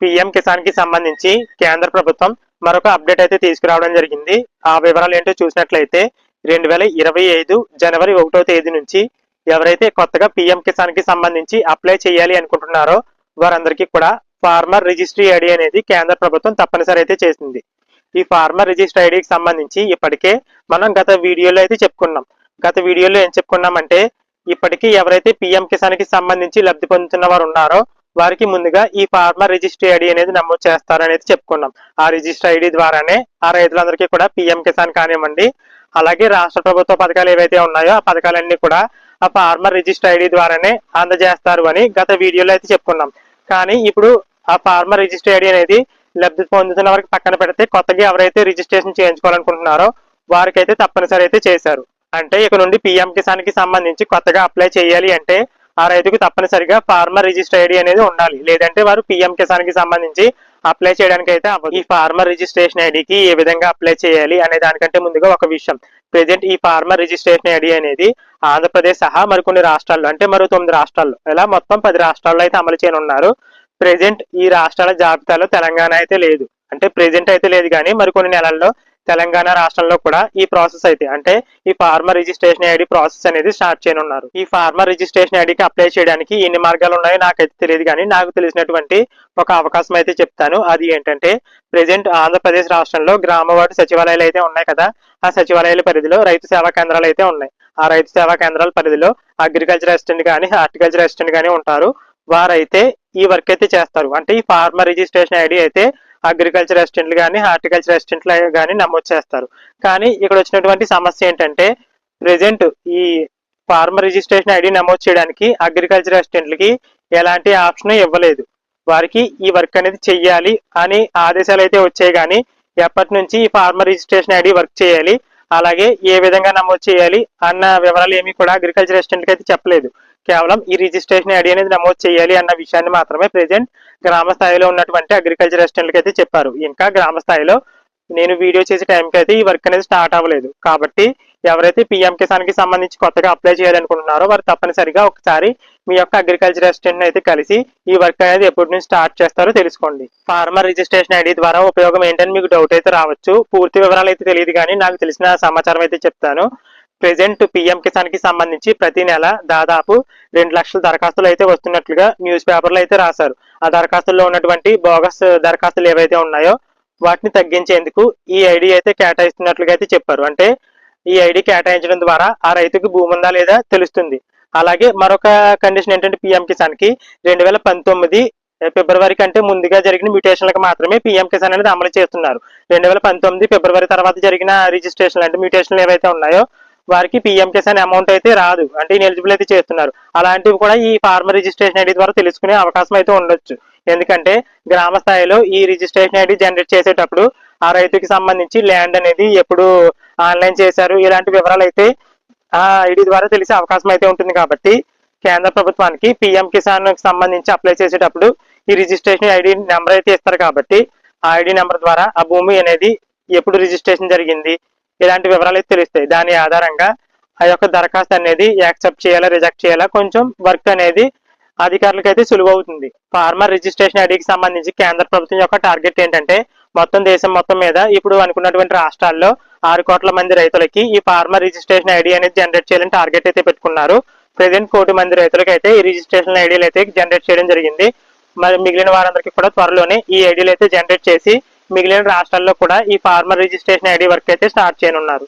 PM కిసాన్కి సంబంధించి కేంద్ర ప్రభుత్వం మరొక అప్డేట్ అయితే తీసుకురావడం జరిగింది. ఆ వివరాలు ఏంటో చూసినట్లయితే రెండు వేల ఇరవై ఐదు జనవరి ఒకటో తేదీ నుంచి ఎవరైతే కొత్తగా పిఎం కిసాన్కి సంబంధించి అప్లై చేయాలి అనుకుంటున్నారో వారందరికీ కూడా ఫార్మర్ రిజిస్ట్రీ ఐడి అనేది కేంద్ర ప్రభుత్వం తప్పనిసరి అయితే చేసింది. ఈ ఫార్మర్ రిజిస్టర్ ఐడికి సంబంధించి ఇప్పటికే మనం గత వీడియోలో అయితే చెప్పుకున్నాం. గత వీడియోలో ఏం చెప్పుకున్నామంటే ఇప్పటికీ ఎవరైతే పిఎం కిసాన్కి సంబంధించి లబ్ధి పొందుతున్న వారు ఉన్నారో వారికి ముందుగా ఈ ఫార్మర్ రిజిస్ట్రీ ఐడి అనేది నమోదు చేస్తారనేది చెప్పుకున్నాం. ఆ రిజిస్టర్ ఐడి ద్వారానే ఆ రైతులందరికీ కూడా పిఎం కిసాన్ కానివ్వండి అలాగే రాష్ట్ర ప్రభుత్వ పథకాలు ఏవైతే ఉన్నాయో ఆ పథకాలన్నీ కూడా ఆ ఫార్మర్ రిజిస్టర్ ఐడి ద్వారానే అందజేస్తారు అని గత వీడియోలో అయితే చెప్పుకున్నాం. కానీ ఇప్పుడు ఆ ఫార్మర్ రిజిస్టర్ ఐడి అనేది లబ్ధి పొందుతున్న వారికి పక్కన పెడితే కొత్తగా ఎవరైతే రిజిస్ట్రేషన్ చేయించుకోవాలనుకుంటున్నారో వారికైతే తప్పనిసరి అయితే చేశారు. అంటే ఇక నుండి పిఎం కిసాన్కి సంబంధించి కొత్తగా అప్లై చేయాలి అంటే ఆ రైతుకు తప్పనిసరిగా ఫార్మర్ రిజిస్టర్ ఐడి అనేది ఉండాలి. లేదంటే వారు పిఎం కిసాన్కి సంబంధించి అప్లై చేయడానికి అయితే ఈ ఫార్మర్ రిజిస్ట్రేషన్ ఐడికి ఏ విధంగా అప్లై చేయాలి అనే దానికంటే ముందుగా ఒక విషయం. ప్రెజెంట్ ఈ ఫార్మర్ రిజిస్ట్రేషన్ ఐడి అనేది ఆంధ్రప్రదేశ్ సహా మరికొన్ని రాష్ట్రాల్లో అంటే మరో తొమ్మిది రాష్ట్రాల్లో ఇలా మొత్తం పది రాష్ట్రాల్లో అయితే అమలు చేయనున్నారు. ప్రెజెంట్ ఈ రాష్ట్రాల జాబితాలో తెలంగాణ అయితే లేదు. అంటే ప్రెజెంట్ అయితే లేదు కానీ మరికొన్ని నెలల్లో తెలంగాణ రాష్ట్రంలో కూడా ఈ ప్రాసెస్ అయితే అంటే ఈ ఫార్మర్ రిజిస్ట్రేషన్ ఐడి ప్రాసెస్ అనేది స్టార్ట్ చేయనున్నారు. ఈ ఫార్మర్ రిజిస్ట్రేషన్ ఐడికి అప్లై చేయడానికి ఎన్ని మార్గాలు ఉన్నాయో నాకైతే తెలియదు కానీ నాకు తెలిసినటువంటి ఒక అవకాశం అయితే చెప్తాను. అది ఏంటంటే ప్రజెంట్ ఆంధ్రప్రదేశ్ రాష్ట్రంలో గ్రామ వార్డు సచివాలయాలు అయితే ఉన్నాయి కదా ఆ సచివాలయాల పరిధిలో రైతు సేవా కేంద్రాలు అయితే ఉన్నాయి. ఆ రైతు సేవా కేంద్రాల పరిధిలో అగ్రికల్చర్ అసిస్టెంట్ కానీ హార్టికల్చర్ అసిస్టెంట్ కానీ ఉంటారు. వారైతే ఈ వర్క్ అయితే చేస్తారు. అంటే ఈ ఫార్మర్ రిజిస్ట్రేషన్ ఐడి అయితే అగ్రికల్చర్ అసిస్టెంట్లు కానీ హార్టికల్చర్ అసిస్టెంట్లు కానీ నమోదు చేస్తారు కానీ ఇక్కడ వచ్చినటువంటి సమస్య ఏంటంటే ప్రెజెంట్ ఈ ఫార్మర్ రిజిస్ట్రేషన్ ఐడి నమోదు చేయడానికి అగ్రికల్చర్ అసిస్టెంట్లకి ఎలాంటి ఆప్షన్ ఇవ్వలేదు. వారికి ఈ వర్క్ అనేది చెయ్యాలి అని ఆదేశాలు అయితే వచ్చాయి కానీ ఎప్పటి నుంచి ఈ ఫార్మర్ రిజిస్ట్రేషన్ ఐడి వర్క్ చేయాలి అలాగే ఏ విధంగా నమోదు చేయాలి అన్న వివరాలు ఏమీ కూడా అగ్రికల్చర్ అసిస్టెంట్కి అయితే చెప్పలేదు. కేవలం ఈ రిజిస్ట్రేషన్ ఐడి అనేది నమోదు చేయాలి అన్న విషయాన్ని మాత్రమే ప్రెజెంట్ గ్రామ స్థాయిలో ఉన్నటువంటి అగ్రికల్చర్ అసిస్టెంట్లకి అయితే చెప్పారు. ఇంకా గ్రామ స్థాయిలో నేను వీడియో చేసే టైంకి అయితే ఈ వర్క్ అనేది స్టార్ట్ అవ్వలేదు. కాబట్టి ఎవరైతే పిఎం కిసాన్కి సంబంధించి కొత్తగా అప్లై చేయాలనుకుంటున్నారో వారు తప్పనిసరిగా ఒకసారి మీ యొక్క అగ్రికల్చర్ అసిస్టెంట్ అయితే కలిసి ఈ వర్క్ అనేది ఎప్పటి నుంచి స్టార్ట్ చేస్తారో తెలుసుకోండి. ఫార్మర్ రిజిస్ట్రేషన్ ఐడి ద్వారా ఉపయోగం ఏంటని మీకు డౌట్ అయితే రావచ్చు. పూర్తి వివరాలు అయితే తెలియదు కానీ నాకు తెలిసిన సమాచారం అయితే చెప్తాను. ప్రెజెంట్ పిఎం కిసాన్కి సంబంధించి ప్రతి నెల దాదాపు రెండు లక్షల దరఖాస్తులు అయితే వస్తున్నట్లుగా న్యూస్ పేపర్లో అయితే రాశారు. ఆ దరఖాస్తుల్లో ఉన్నటువంటి బోగస్ దరఖాస్తులు ఏవైతే ఉన్నాయో వాటిని తగ్గించేందుకు ఈ ఐడి అయితే కేటాయిస్తున్నట్లుగా అయితే చెప్పారు. అంటే ఈ ఐడి కేటాయించడం ద్వారా ఆ రైతుకి భూమి ఉందా లేదా తెలుస్తుంది. అలాగే మరొక కండిషన్ ఏంటంటే పిఎం కిసాన్కి రెండు వేల పంతొమ్మిది ఫిబ్రవరి కంటే ముందుగా జరిగిన మ్యూటేషన్లకు మాత్రమే పిఎం కిసాన్ అనేది అమలు చేస్తున్నారు. రెండు వేల పంతొమ్మిది ఫిబ్రవరి తర్వాత జరిగిన రిజిస్ట్రేషన్ అంటే మ్యూటేషన్లు ఏవైతే ఉన్నాయో వారికి పిఎం కిసాన్ అమౌంట్ అయితే రాదు. అంటే ఎలిజిబుల్ అయితే చేస్తున్నారు. అలాంటివి కూడా ఈ ఫార్మర్ రిజిస్ట్రేషన్ ఐడి ద్వారా తెలుసుకునే అవకాశం అయితే ఉండొచ్చు. ఎందుకంటే గ్రామ స్థాయిలో ఈ రిజిస్ట్రేషన్ ఐడి జనరేట్ చేసేటప్పుడు ఆ రైతుకి సంబంధించి ల్యాండ్ అనేది ఎప్పుడు ఆన్లైన్ చేశారు. ఇలాంటి వివరాలు అయితే ఆ ఐడి ద్వారా తెలిసే అవకాశం అయితే ఉంటుంది కాబట్టి కేంద్ర ప్రభుత్వానికి పిఎం కిసాన్కి సంబంధించి అప్లై చేసేటప్పుడు ఈ రిజిస్ట్రేషన్ ఐడి నెంబర్ అయితే ఇస్తారు కాబట్టి ఆ ఐడి నెంబర్ ద్వారా ఆ భూమి అనేది ఎప్పుడు రిజిస్ట్రేషన్ జరిగింది ఇలాంటి వివరాలు అయితే తెలుస్తాయి. దాని ఆధారంగా ఆ యొక్క దరఖాస్తు అనేది యాక్సెప్ట్ చేయాలా రిజెక్ట్ చేయాలా కొంచెం వర్క్ అనేది అధికారులకు అయితే సులువు అవుతుంది. ఫార్మర్ రిజిస్ట్రేషన్ ఐడికి సంబంధించి కేంద్ర ప్రభుత్వం యొక్క టార్గెట్ ఏంటంటే మొత్తం దేశం మొత్తం మీద ఇప్పుడు అనుకున్నటువంటి రాష్ట్రాల్లో ఆరు కోట్ల మంది రైతులకి ఈ ఫార్మర్ రిజిస్ట్రేషన్ ఐడి అనేది జనరేట్ చేయాలని టార్గెట్ అయితే పెట్టుకున్నారు. ప్రజెంట్ కోటి మంది రైతులకు అయితే ఈ రిజిస్ట్రేషన్ ఐడీలు అయితే జనరేట్ చేయడం జరిగింది. మరి మిగిలిన వారందరికీ కూడా త్వరలోనే ఈ ఐడీలు అయితే జనరేట్ చేసి మిగిలిన రాష్ట్రాల్లో కూడా ఈ ఫార్మర్ రిజిస్ట్రేషన్ ఐడి వర్క్ అయితే స్టార్ట్ చేయనున్నారు.